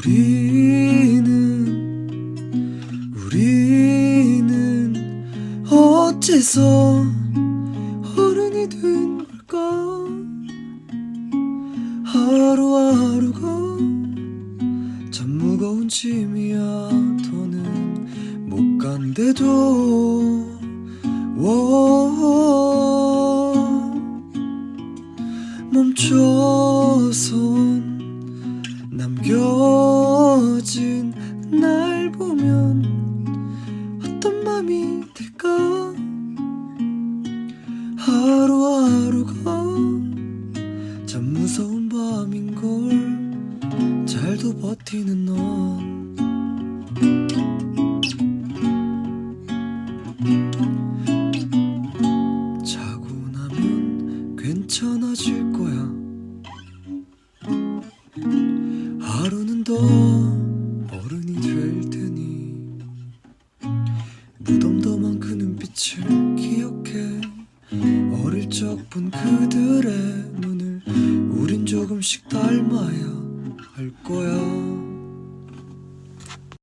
우리는 우리는 어째서 어른이 된 걸까? 하루하루가 참 무거운 짐이야. 더는 못 간대도 멈춰서 남겨진 날 보면 어떤 맘이 들까? 하루하루가 참 무서운 밤인걸 잘도 버티는 넌. 자고 나면 괜찮아질 거야. 하루는 더 될 테니. 무덤덤한 그 눈빛을 기억해. 어릴 적 본 그들의 눈을 우린 조금씩 닮아야 할 거야